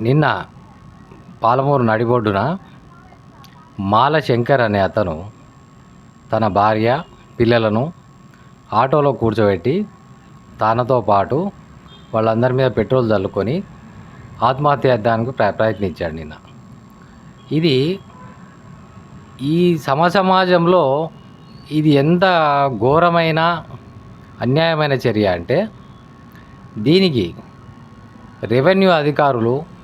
నిన్న పాలమూరు నడిబొడ్డున మాల శంకర్ అనే అతను తన భార్య పిల్లలను ఆటోలో కూర్చోబెట్టి తనతో పాటు వాళ్ళందరి మీద పెట్రోల్ చల్లుకొని ఆత్మహత్య చేద్దానికి ప్ర ప్రయత్నించాడు నిన్న. ఇది ఈ సమ సమాజంలో ఇది ఎంత ఘోరమైన అన్యాయమైన చర్య అంటే దీనికి రెవెన్యూ అధికారులు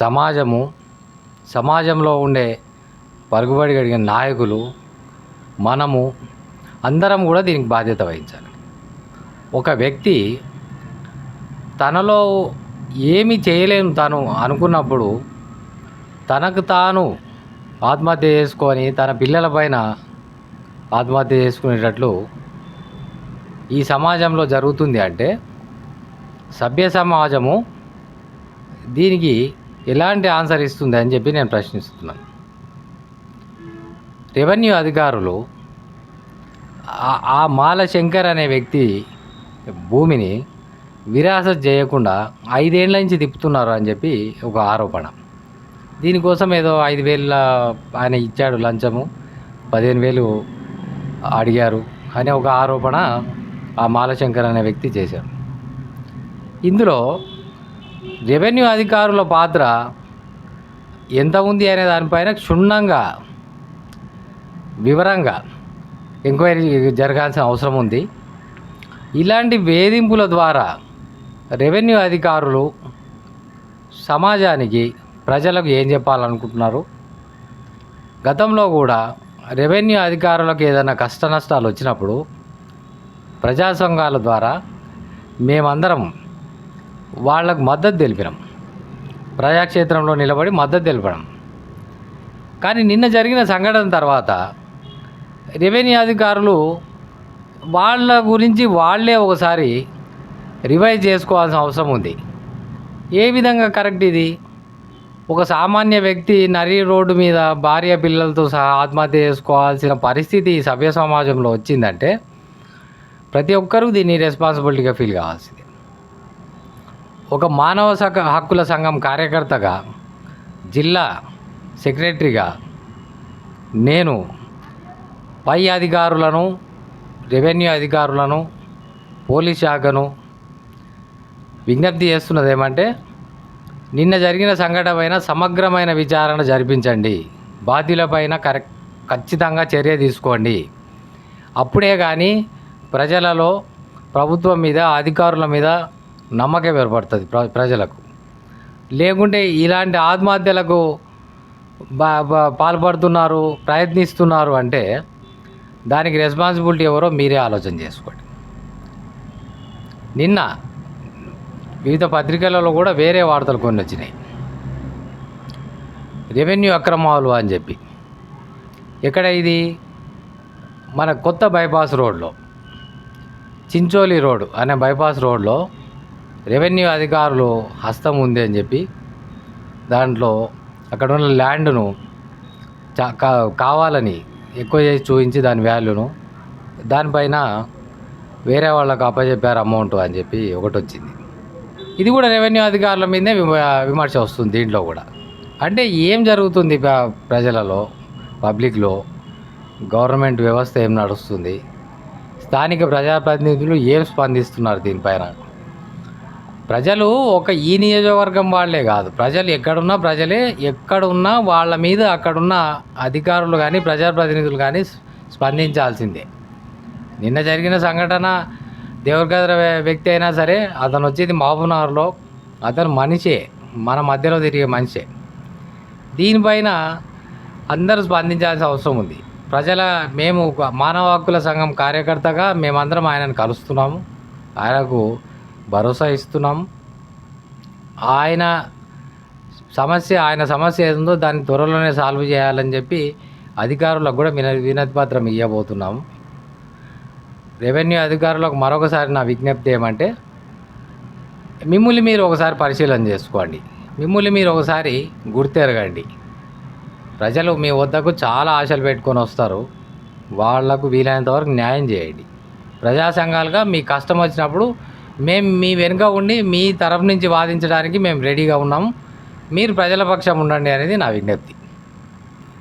సమాజము సమాజంలో ఉండే పరుగుబడి కలిగిన నాయకులు మనము అందరం కూడా దీనికి బాధ్యత వహించాలి. ఒక వ్యక్తి తనలో ఏమి చేయలేను తాను అనుకున్నప్పుడు తనకు తాను ఆత్మహత్య చేసుకొని తన పిల్లల పైన ఆత్మహత్య చేసుకునేటట్లు ఈ సమాజంలో జరుగుతుంది అంటే సభ్య సమాజము దీనికి ఎలాంటి ఆన్సర్ ఇస్తుంది అని చెప్పి నేను ప్రశ్నిస్తున్నాను. రెవెన్యూ అధికారులు ఆ- మాల శంకర్ అనే వ్యక్తి భూమిని విరాసత్ చేయకుండా ఐదేళ్ళ నుంచి తిప్పుతున్నారు అని చెప్పి ఒక ఆరోపణ. దీనికోసం ఏదో ఐదు వేల ఆయన ఇచ్చాడు లంచము పదిహేను వేలు అడిగారు అనే ఒక ఆరోపణ ఆ మాలశంకర్ అనే వ్యక్తి చేశారు. ఇందులో రెవెన్యూ అధికారుల పాత్ర ఎంత ఉంది అనే దానిపైన క్షుణ్ణంగా వివరంగా ఎంక్వైరీ జరగాల్సిన అవసరం ఉంది. ఇలాంటి వేధింపుల ద్వారా రెవెన్యూ అధికారులు సమాజానికి ప్రజలకు ఏం చెప్పాలనుకుంటున్నారు? గతంలో కూడా రెవెన్యూ అధికారులకు ఏదైనా కష్ట నష్టాలు వచ్చినప్పుడు ప్రజా సంఘాల ద్వారా మేమందరం వాళ్ళకు మద్దతు తెలిపినాం. ప్రజాక్షేత్రంలో నిలబడి మద్దతు తెలిపడం. కానీ నిన్న జరిగిన సంఘటన తర్వాత రెవెన్యూ అధికారులు వాళ్ళ గురించి వాళ్ళే ఒకసారి రివైజ్ చేసుకోవాల్సిన అవసరం ఉంది. ఏ విధంగా కరెక్ట్ ఇది? ఒక సామాన్య వ్యక్తి నరి రోడ్డు మీద భార్య పిల్లలతో సహా ఆత్మహత్య చేసుకోవాల్సిన పరిస్థితి ఈ సభ్య సమాజంలో వచ్చిందంటే ప్రతి ఒక్కరూ దీన్ని రెస్పాన్సిబిలిటీగా ఫీల్ కావాల్సింది. ఒక మానవ సక హక్కుల సంఘం కార్యకర్తగా జిల్లా సెక్రటరీగా నేను పై అధికారులను రెవెన్యూ అధికారులను పోలీస్ శాఖను విజ్ఞప్తి చేస్తున్నది ఏమంటే నిన్న జరిగిన సంఘటన పైన సమగ్రమైన విచారణ జరిపించండి. బాధ్యులపైన కరెక్ట్ ఖచ్చితంగా చర్య తీసుకోండి. అప్పుడే కానీ ప్రజలలో ప్రభుత్వం మీద అధికారుల మీద నమ్మకం ఏర్పడుతుంది ప్ర ప్రజలకు. లేకుంటే ఇలాంటి ఆత్మహత్యలకు బా పాల్పడుతున్నారు ప్రయత్నిస్తున్నారు అంటే దానికి రెస్పాన్సిబిలిటీ ఎవరో మీరే ఆలోచన చేసుకోండి. నిన్న వివిధ పత్రికలలో కూడా వేరే వార్తలు కొన్ని వచ్చినాయి. రెవెన్యూ అక్రమాలు అని చెప్పి. ఎక్కడ ఇది? మన కొత్త బైపాస్ రోడ్లో. చించోలి రోడ్ అనే బైపాస్ రోడ్లో రెవెన్యూ అధికారులు హస్తం ఉంది అని చెప్పి దాంట్లో అక్కడ ఉన్న ల్యాండ్ను చా- కా- కావాలని ఎక్కువ చేసి చూపించి దాని వాల్యూను దానిపైన వేరే వాళ్ళకు అప్పచెప్పారు అమౌంట్ అని చెప్పి ఒకటి వచ్చింది. ఇది కూడా రెవెన్యూ అధికారుల మీదే విమ- విమర్శ వస్తుంది దీంట్లో కూడా. అంటే ఏం జరుగుతుంది ప్రజలలో పబ్లిక్లో? గవర్నమెంట్ వ్యవస్థ ఏం నడుస్తుంది? స్థానిక ప్రజాప్రతినిధులు ఏం స్పందిస్తున్నారు దీనిపైన? ప్రజలు ఒక ఈ నియోజకవర్గం వాళ్ళే కాదు. ప్రజలు ఎక్కడున్నా ప్రజలే ఎక్కడున్నా వాళ్ళ మీద అక్కడున్న అధికారులు కానీ ప్రజాప్రతినిధులు కానీ స్పందించాల్సిందే. నిన్న జరిగిన సంఘటన దేవరగద్ర వ్యక్తి అయినా సరే అతను వచ్చేది మహబూబ్నగర్లో. అతను మనిషే మన మధ్యలో తిరిగే మనిషే. దీనిపైన అందరూ స్పందించాల్సిన అవసరం ఉంది. ప్రజల మేము మానవ హక్కుల సంఘం కార్యకర్తగా మేమందరం ఆయనను కలుస్తున్నాము. ఆయనకు భరోసా ఇస్తున్నాం. ఆయన సమస్య ఆయన సమస్య ఏదో దాన్ని త్వరలోనే సాల్వ్ చేయాలని చెప్పి అధికారులకు కూడా విన వినతి పత్రం ఇవ్వబోతున్నాం రెవెన్యూ అధికారులకు మరొకసారి నా విజ్ఞప్తి ఏమంటే మిమ్మల్ని మీరు ఒకసారి పరిశీలన చేసుకోండి. మిమ్మల్ని మీరు ఒకసారి గుర్తెరగండి. ప్రజలు మీ వద్దకు చాలా ఆశలు పెట్టుకొని వస్తారు. వాళ్ళకు వీలైనంత వరకు న్యాయం చేయండి. ప్రజా సంఘాలుగా మీ కష్టం వచ్చినప్పుడు మేము మీ వెనుక ఉండి మీ తరఫు నుంచి వాదించడానికి మేము రెడీగా ఉన్నాము. మీరు ప్రజల పక్షం ఉండండి అనేది నా విజ్ఞప్తి.